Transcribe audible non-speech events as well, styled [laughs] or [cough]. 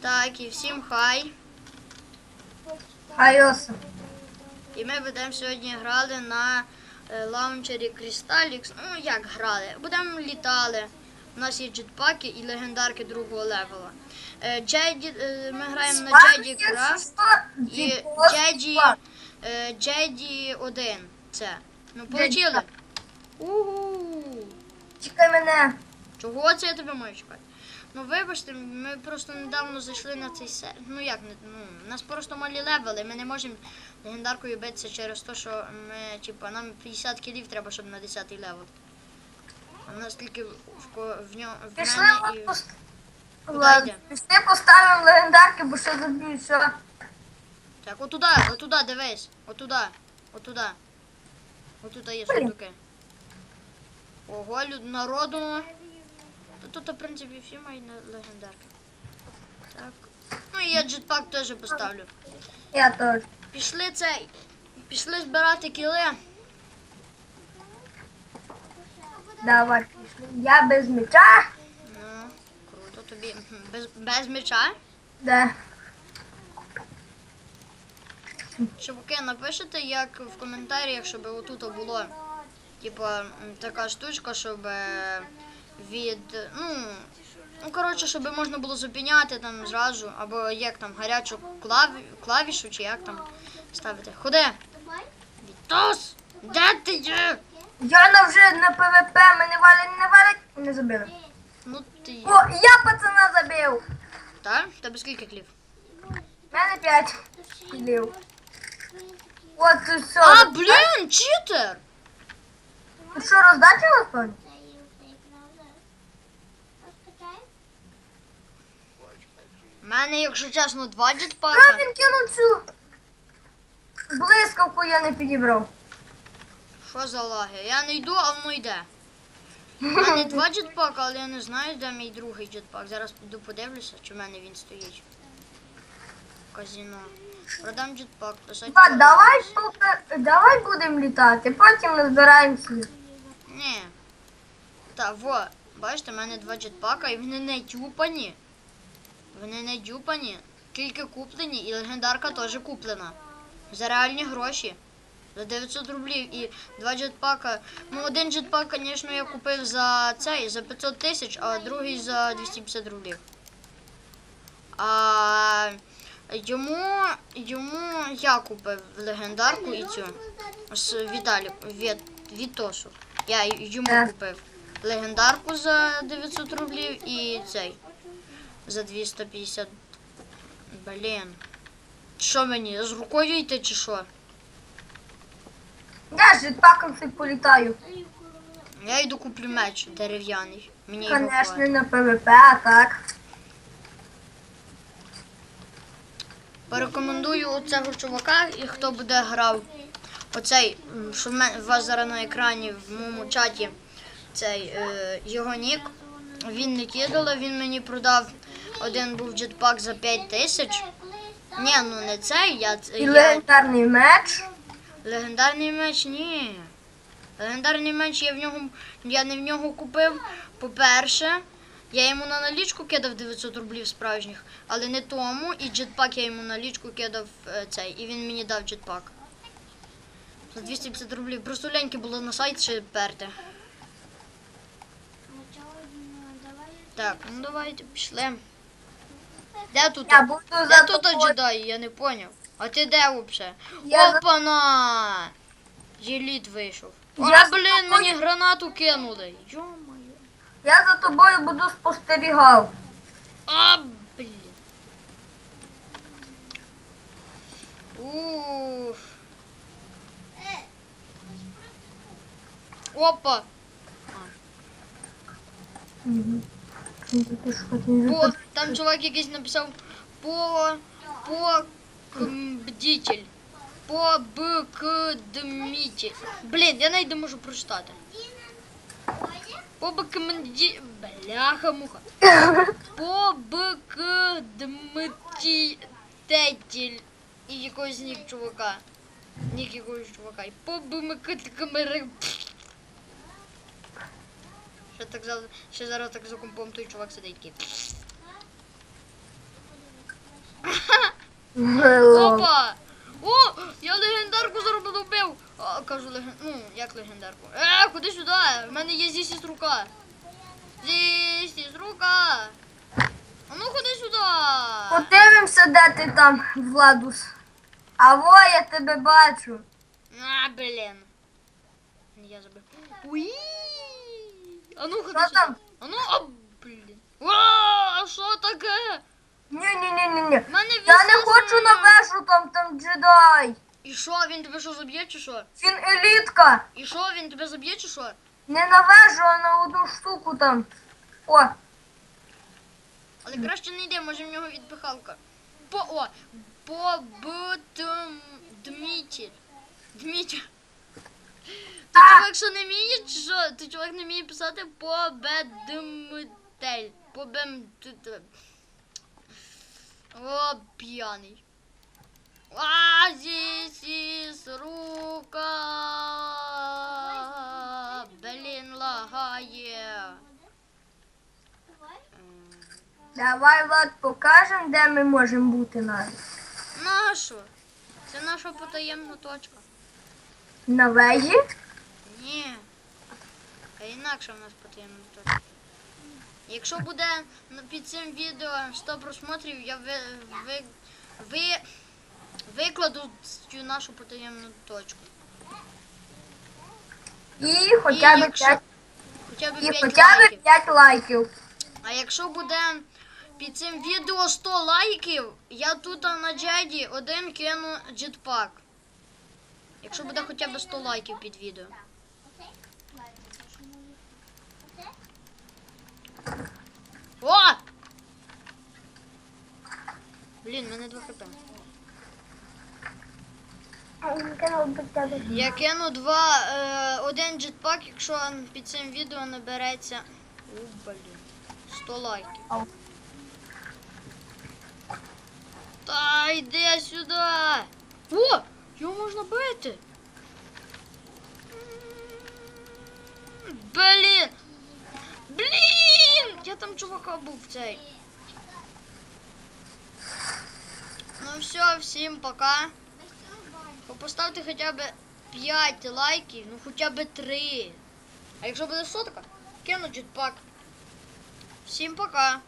Так, і всім хай. Айоса. І ми будемо сьогодні грали на е, лаунчері Crystalix. Ну, як грали? Будемо літали. У нас є джетпаки і легендарки другого левела. Е, Джеді, е, ми граємо на Джеді Крафт і Джеді, Джеді 1. Це. Ну, получили. Угу. Чекай мене. Чого це я тебе маю чекати? Ну вибачте, ми просто недавно зайшли на цей сер. Ну як не ну, нас просто малі левели. Ми не можемо легендаркою битися через те, що ми, типа, нам 50 кілів треба, щоб на 10 левел. А в нас тільки в, ко- в нього в Пішли мене і. пост... Ладно, пішли поставимо легендарки, бо що заб'ю, що. Так, отуда, отуда, дивись. Отуда. Отуда. Отуда є сундуки. Ого, люд народу. Тут, в принципі, всі на- легендарки. Так. Ну і я джетпак теж поставлю. Я теж. Пішли цей. Пішли збирати кіли. Давай, пішли. Я без меча. Ну, круто тобі. Без, без меча. Да. Чуваки, напишете, як в коментарях, щоб отут було. Типа така штучка, щоб е, від. Ну. Ну, коротше, щоб можна було зупиняти там зразу, або як там гарячу клаві, клавішу, чи як там ставити. Ходи! Вітос! Де ти є? Я на вже на ПВП, мене валять, не валять, не забили. Ну ти. О, я пацана забив. Так? Тебе скільки клів? У мене 5 кілів. От тут все. А, блін, читер! Тут що, роздача у нас пані? У мене, якщо чесно, два джетпака. він кинув цю? Блискавку я не підібрав. Що за лаги? Я не йду, а воно йде. У [laughs] мене два джетпака, але я не знаю, де мій другий джетпак. Зараз піду подивлюся, чи в мене він стоїть. Казіно. Продам джетпак, писать. Ба, давай, поки- давай будемо літати, потім ми збираємося. Ні. Та, во, бачите, в мене два джетпака і вони не дюпані. Вони не дюпані, тільки куплені, і легендарка теж куплена. За реальні гроші. За 900 рублів і два джетпака. Ну, один джетпак, звісно, я купив за цей, за 500 тисяч, а другий за 250 рублів. А йому, йому я купив легендарку і цю з Віталік, від, Вітосу. Я йому купив легендарку за 900 рублів і цей за 250. Блін. Що мені, з рукою йти чи що? З jetpackом цим політаю. Я йду куплю меч дерев'яний. Мені його на ПВП, а так. Порекомендую оцього чувака, і хто буде грав. Оцей, що в у вас зараз на екрані в моєму чаті, цей е, його нік. Він не кидала, він мені продав. Один був джетпак за 5 тисяч. Ні, ну не цей, я, І я легендарний меч. Легендарний меч ні. Легендарний меч я в нього. Я не в нього купив. По-перше, я йому на налічку кидав 900 рублів справжніх, але не тому. І джетпак я йому на налічку кидав е, цей. І він мені дав джетпак. За 250 рублів. Просто леньки було на сайт ще перти. Так, ну давайте пішли. Де тут? Я буду Де за тут тобою. джедай? Я не поняв. А ти де взагалі? Я за- Опана! Єліт вийшов. Я А, за блін, тобою. мені гранату кинули. Йо-моє. Я за тобою буду спостерігав. А, блін. Уф. Опа. О, там чувак якийсь написав по по бдитель. По бкдмітель. Блін, я навіть не можу прочитати. По бкмді... Бляха муха. По бкдмтітель. І якогось нік чувака. Нік якогось чувака. І по бмкткмр. Ще так за ще зараз так за компом той чувак сидить такий. Опа! О! Я легендарку зараз буду вбив! А, кажу леген... Ну, як легендарку? Е, куди сюди? У мене є зісіс рука. Зісіс рука. А ну ходи сюди. Подивимося, де ти там, Владус. А во, я тебе бачу. А, блін. Я забив. Уї! А ну ходи Що там? А ну, а, блін. О, а що таке? В мене Я не хочу на вежу, там там джедай. І що, він тебе що заб'є чи що? Він елітка. І що, він тебе заб'є чи що? Не на вежу, а на одну штуку там. О, Але краще не йде, може в нього відпихалка. По о, по б тм Дмитрій. Дмитрій. Ти А! Чувак що не вміє, чи що? Ти чувак не вміє писати по б. По бем О, п'яний. А, is рука. Блін, лагає. Давай, Влад, покажемо, де ми можемо бути навіть. Нашу? Це наша потаємна точка. На вежі? Ні. А інакше в нас потаємна точка. Якщо буде під цим відео 100 просмотрів, я ви, ви, ви, викладу цю нашу потаємну точку. І хоча б 5, Хоча б 5 лайків. 5 лайків. А якщо буде під цим відео 100 лайків, я тут на джеді один кину джетпак. Якщо буде хоча б 100 лайків під відео. О! Блін, мене 2 хп. Я кину два, е, один джетпак, якщо під цим відео набереться. О, блін. 100 лайків. Та йди сюди. О! Його можна бити. Блін! Я там чувака був цей. Ну все, всім пока. Поставте хоча б 5 лайків, ну хоча б 3. А якщо буде сотка, кину джетпак. Всім пока.